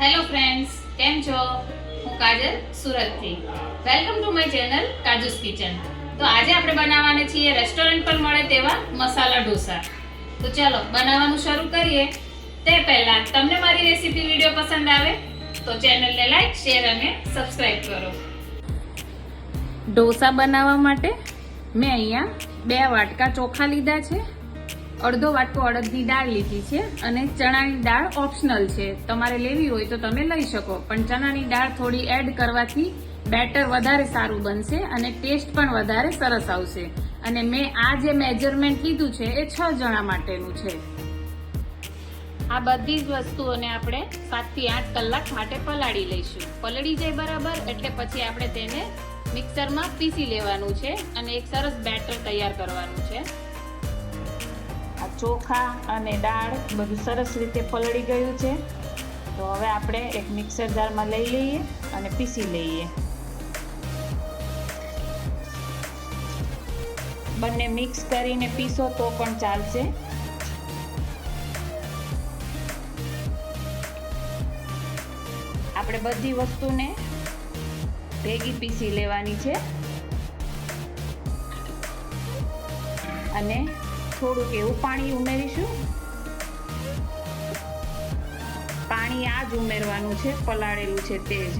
Hello friends કેમ છો? હું કાજલ સુરતથી. Welcome to my channel Kaju's kitchen તો આજે આપણે બનાવવાના છીએ રેસ્ટોરન્ટ પર મળે તેવા મસાલા ઢોસા. તો ચાલો, બનાવવાનું શરૂ કરીએ. તે પહેલાં તમને મારી રેસીપી વીડિયો પસંદ આવે, તો ચેનલને લાઈક શેર અને સબસ્ક્રાઈબ કરો. ઢોસા બનાવવા માટે મેં અહીંયા બે વાટકા ચોખા લીધા છે. અડધો વાટકો અડદની દાળ લીધી છે અને ચણાની દાળ ઓપ્શનલ છે. તમારે લેવી હોય તો તમે લઈ શકો, પણ ચણાની દાળ થોડી એડ કરવાથી બેટર વધારે સારું બનશે અને ટેસ્ટ પણ વધારે સરસ આવશે. અને મેં આ જે મેજરમેન્ટ લીધું છે એ છ જણા માટેનું છે. આ બધી જ વસ્તુઓને આપણે સાતથી આઠ કલાક માટે પલાળી લઈશું. પલળી જાય બરાબર એટલે પછી આપણે તેને મિક્સરમાં પીસી લેવાનું છે અને એક સરસ બેટર તૈયાર કરવાનું છે. ચોખા અને દાળ બધું સરસ રીતે પલળી ગયું છે. તો હવે આપણે એક મિક્સર જારમાં લઈ લઈએ અને પીસી લઈએ. બંને મિક્સ કરીને પીસો તો પણ ચાલશે. આપણે બધી વસ્તુને ભેગી પીસી લેવાની છે. અને થોડુંક એવું પાણી ઉમેરીશું. પાણી આ જ ઉમેરવાનું છે, પલાળેલું છે તે જ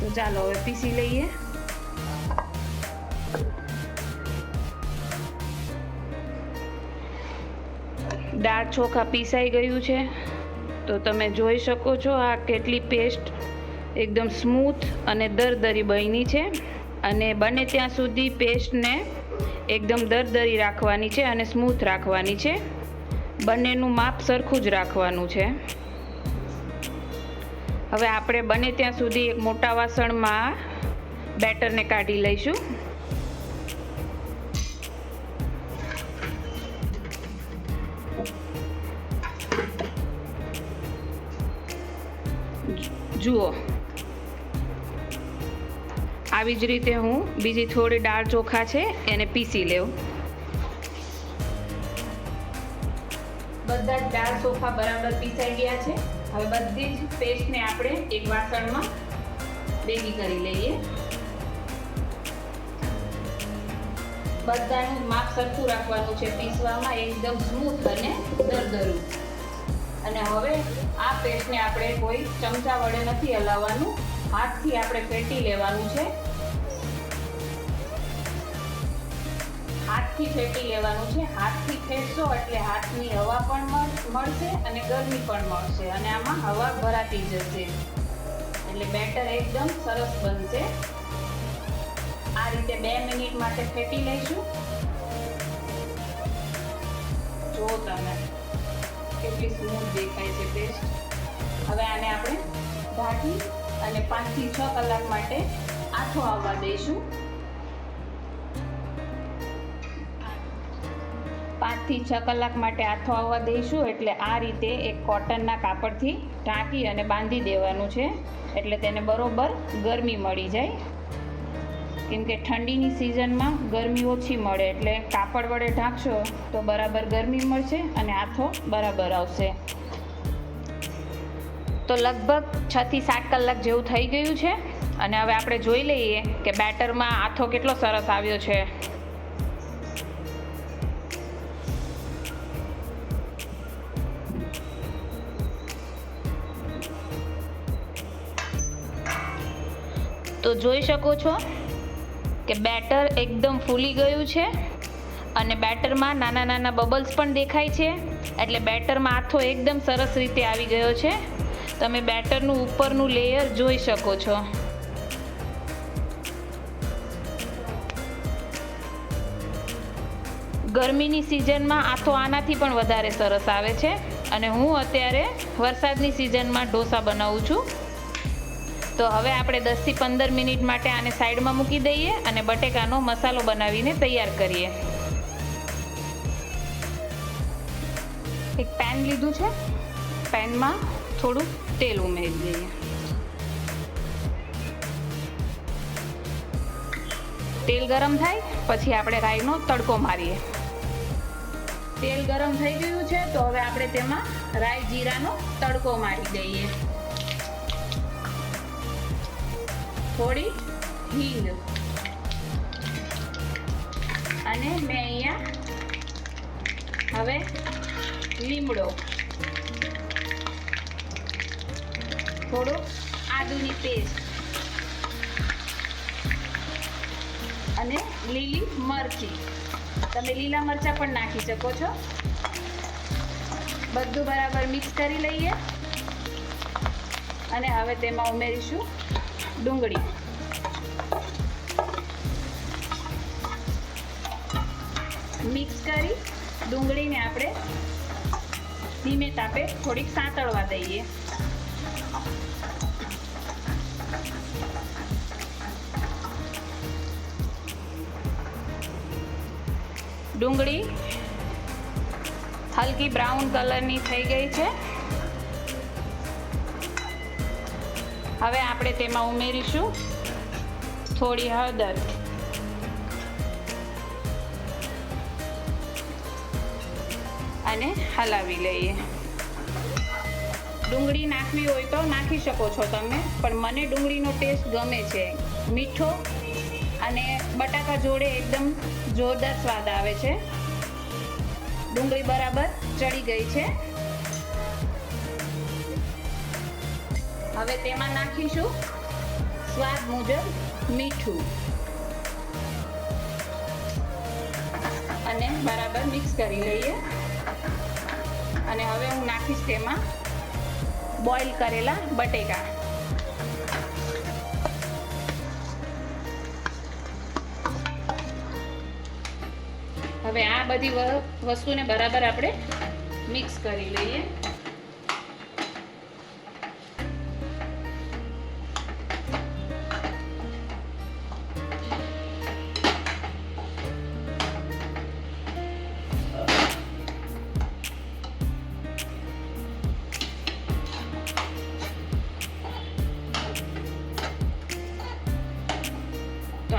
તો ચાલો હવે પીસી લઈએ. દાળ ચોખા પીસાઈ ગયું છે. તો તમે જોઈ શકો છો આ કેટલી પેસ્ટ એકદમ સ્મૂથ અને દરદરી બની છે. અને બને ત્યાં સુધી પેસ્ટને એકદમ દરદરી રાખવાની છે અને સ્મૂથ રાખવાની છે. બંનેનું માપ સરખું જ રાખવાનું છે. હવે આપણે બને ત્યાં સુધી એક મોટા વાસણમાં બેટરને કાઢી લઈશું. જુઓ. આવી જ રીતે હું બીજી થોડી દાળ ચોખા છે, એને પીસી લેવ. બધા જ દાળ ચોખા બરાબર પીસાઈ ગયા છે. હવે બધી જ પેસ્ટને આપણે એક વાસણમાં ભેગી કરી લઈએ. બધાનું માપ સરખું રાખવાનું છે પીસવામાં, એકદમ સ્મૂથ અને દરદરું. અને હવે આ પેસ્ટને આપણે કોઈ ચમચા વડે નથી હલાવવાનું. હાથથી આપણે ફેટી લેવાનું છે. હાથથી ફેંટી લેવાનું છે. હાથથી ફેંટશો એટલે હાથની હવા પણ મળશે અને ગરમી પણ મળશે. અને આમાં હવા ભરાતી જશે. એટલે બેટર એકદમ સરસ બનશે. આ રીતે બે મિનિટ માટે ફેટી લઈશું. જો તમે કેટલી સ્મૂથ દેખાય છે પેસ્ટ હવે આને આપણે ઢાંકી અને પાંચથી છ કલાક માટે આથો આવવા દઈશું. પાંચથી છ કલાક માટે આથો આવવા દઈશું એટલે આ રીતે એક કોટનના કાપડથી ઢાંકી અને બાંધી દેવાનું છે. એટલે તેને બરોબર ગરમી મળી જાય. કેમ કે ઠંડીની સિઝનમાં ગરમી ઓછી મળે એટલે કાપડ વડે ઢાંકશો તો બરાબર ગરમી મળશે અને આથો બરાબર આવશે. તો લગભગ છ થી સાત કલાક જેવું થઈ ગયું છે. અને હવે આપણે જોઈ લઈએ કે બેટરમાં આથો કેટલો સરસ આવ્યો છે. તો જોઈ શકો છો કે બેટર એકદમ ફૂલી ગયું છે અને બેટરમાં નાના નાના બબલ્સ પણ દેખાય છે. એટલે બેટરમાં આથો એકદમ સરસ રીતે આવી ગયો છે. તમે બેટરનું ઉપરનું લેયર જોઈ શકો છો. ગરમીની સિઝનમાં આથો આનાથી પણ વધારે સરસ આવે છે. અને હું અત્યારે વરસાદની સિઝનમાં ઢોસા બનાવું છું. તો હવે આપણે દસથી પંદર મિનિટ માટે આને સાઈડમાં મૂકી દઈએ અને બટેકાનો મસાલો બનાવીને તૈયાર કરીએ. એક પેન લીધું છે. પેનમાં થોડું તેલ ઉમેરી દઈએ. તેલ ગરમ થાય, પછી આપણે રાઈનો તડકો મારીએ. તેલ ગરમ થઈ ગયું છે, તો હવે આપણે તેમાં રાઈ જીરાનો તડકો મારી દઈએ. થોડી હિંગ. અને મેં અહીંયા હવે લીમડો. થોડો આદુની પેસ્ટ. અને લીલી મરચી. તમે લીલા મરચાં પણ નાખી શકો છો. બધું બરાબર મિક્સ કરી લઈએ. અને હવે તેમાં ઉમેરીશું ડુંગળી. મિક્સ કરી ડુંગળીને આપણે ધીમે તાપે થોડીક સાંતળવા દઈએ. ડુંગળી હલકી બ્રાઉન કલરની થઈ ગઈ છે. હવે આપણે તેમાં ઉમેરીશું થોડી હળદર. અને હલાવી લઈએ. ડુંગળી નાખવી હોય તો નાખી શકો છો તમે, પણ મને ડુંગળીનો ટેસ્ટ ગમે છે. મીઠો અને બટાકા જોડે એકદમ જોરદાર સ્વાદ આવે છે. ડુંગળી બરાબર ચડી ગઈ છે. હવે તેમાં નાખીશું સ્વાદ મુજબ મીઠું. અને બરાબર મિક્સ કરી લઈએ. અને હવે હું નાખીશ તેમાં બોઇલ કરેલા બટેકા. હવે આ બધી વસ્તુને બરાબર આપણે મિક્સ કરી લઈએ.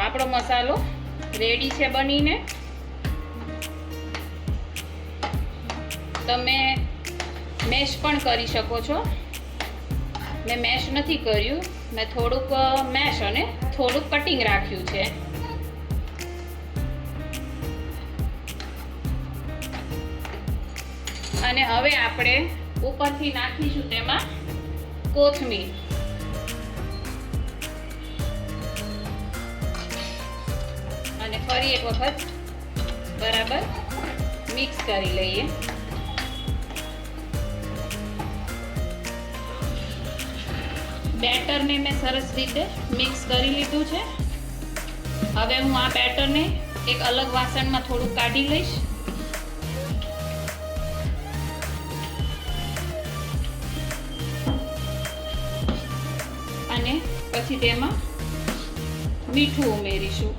આપણો મસાલો રેડી છે બનીને. તમે મેશ પણ કરી શકો છો. મેં મેશ નથી કર્યું. મેં થોડુંક મેશ અને થોડુંક કટિંગ રાખ્યું છે. અને હવે આપણે ઉપરથી નાખીશું તેમાં કોથમીર. ફરી એક વખત બરાબર મિક્સ કરી લઈએ. બેટરને મેં સરસ રીતે મિક્સ કરી લીધું છે. હવે હું આ બેટરને એક અલગ વાસણમાં થોડું કાઢી લઈશ. અને પછી તેમાં મીઠું ઉમેરીશું.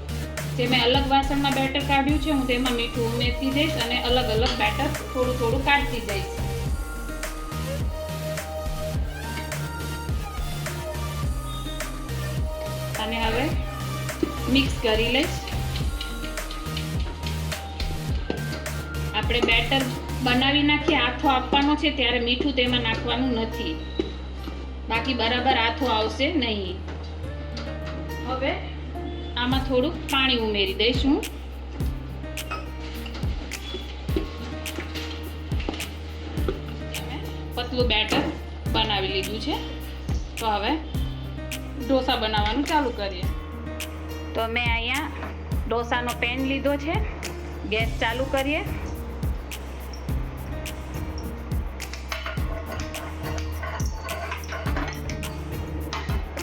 જે મેં અલગ વાસણમાં બેટર કાઢ્યું છે, હું તેમાં મીઠું ઉમેરતી જઈશ અને અલગ અલગ બેટર થોડું થોડું કાઢતી જઈશ. અને હવે મિક્સ કરી લઈશ. આપણે બેટર બનાવી નાખીએ, આથો આપવાનો છે, ત્યારે મીઠું તેમાં નાખવાનું નથી. બાકી બરાબર આથો આવશે નહીં. હવે આમાં થોડુંક પાણી ઉમેરી દઈશ હું. પતલું બેટર બનાવી લીધું છે. તો હવે ઢોસા બનાવવાનું ચાલુ કરીએ. તો મેં અહીંયા ઢોસાનો પેન લીધો છે. ગેસ ચાલુ કરીએ.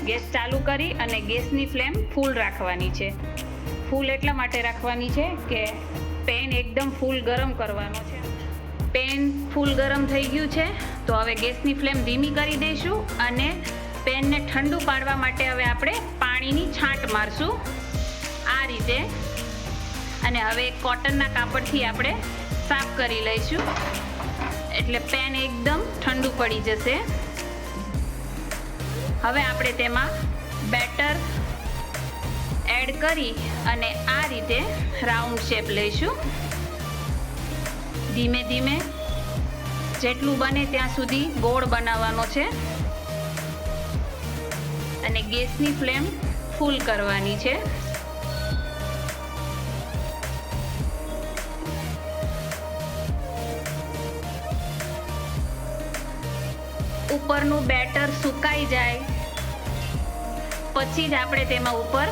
ગેસ ચાલુ કરી અને ગેસની ફ્લેમ ફૂલ રાખવાની છે. ફૂલ એટલા માટે રાખવાની છે કે પેન એકદમ ફૂલ ગરમ કરવાનો છે. પેન ફૂલ ગરમ થઈ ગયું છે, તો હવે ગેસની ફ્લેમ ધીમી કરી દઈશું અને પેનને ઠંડુ પાડવા માટે હવે આપણે પાણીની છાંટ મારશું. આ રીતે. અને હવે કોટનના કાપડથી આપણે સાફ કરી લઈશું. એટલે પેન એકદમ ઠંડુ પડી જશે. હવે આપણે તેમાં બેટર એડ કરી અને આ રીતે રાઉન્ડ શેપ લઈશું. ધીમે ધીમે જેટલું બને ત્યાં સુધી ગોળ બનાવવાનો છે. અને ગેસની ફ્લેમ ફૂલ કરવાની છે. ઉપરનું બેટર સુકાઈ જાય. પછી જ આપણે તેમાં ઉપર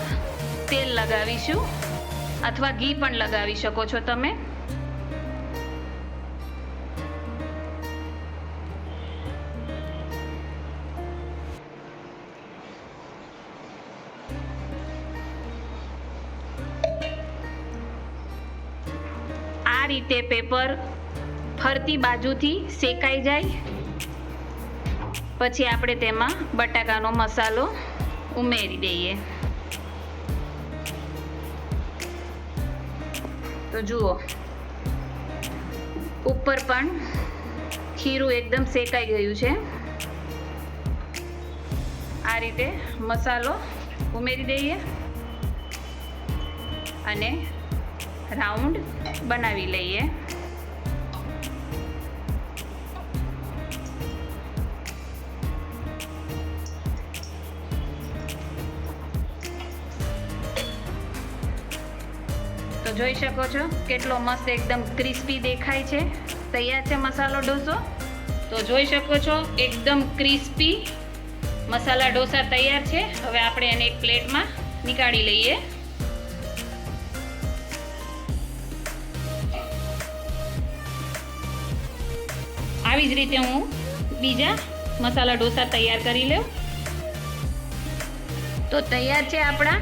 તેલ લગાવીશું. અથવા ઘી પણ લગાવી શકો છો તમે. આ રીતે પેપર ફરતી બાજુથી શેકાઈ જાય. પછી આપણે તેમાં બટાકાનો મસાલો ઉમેરી દઈએ. તો જુઓ, ઉપર પણ ખીરું એકદમ શેકાઈ ગયું છે. આ રીતે મસાલો ઉમેરી દઈએ અને રાઉન્ડ બનાવી લઈએ. જોઈ શકો છો કેટલો મસ્ત એકદમ ક્રિસ્પી દેખાય છે. તૈયાર છે મસાલો ઢોસો તો જોઈ શકો છો એકદમ ક્રિસ્પી મસાલા ઢોસા તૈયાર છે. હવે આપણે એને એક પ્લેટમાં નીકાળી લઈએ. આવી જ રીતે હું બીજા મસાલા ઢોસા તૈયાર કરી લઉં. તો તૈયાર છે આપણા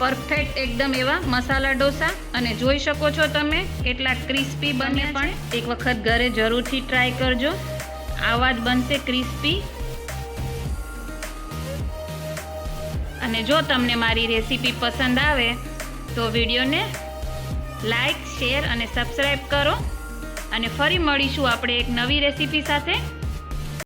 પરફેક્ટ એકદમ એવા મસાલા ઢોસા અને જોઈ શકો છો તમે કેટલા ક્રિસ્પી બને પણ. એક વખત ઘરે જરૂરથી ટ્રાય કરજો. આવા જ બનશે ક્રિસ્પી અને જો તમને મારી રેસીપી પસંદ આવે તો વિડીયોને લાઈક શેર અને સબસ્ક્રાઈબ કરો. અને ફરી મળીશું આપણે એક નવી રેસીપી સાથે.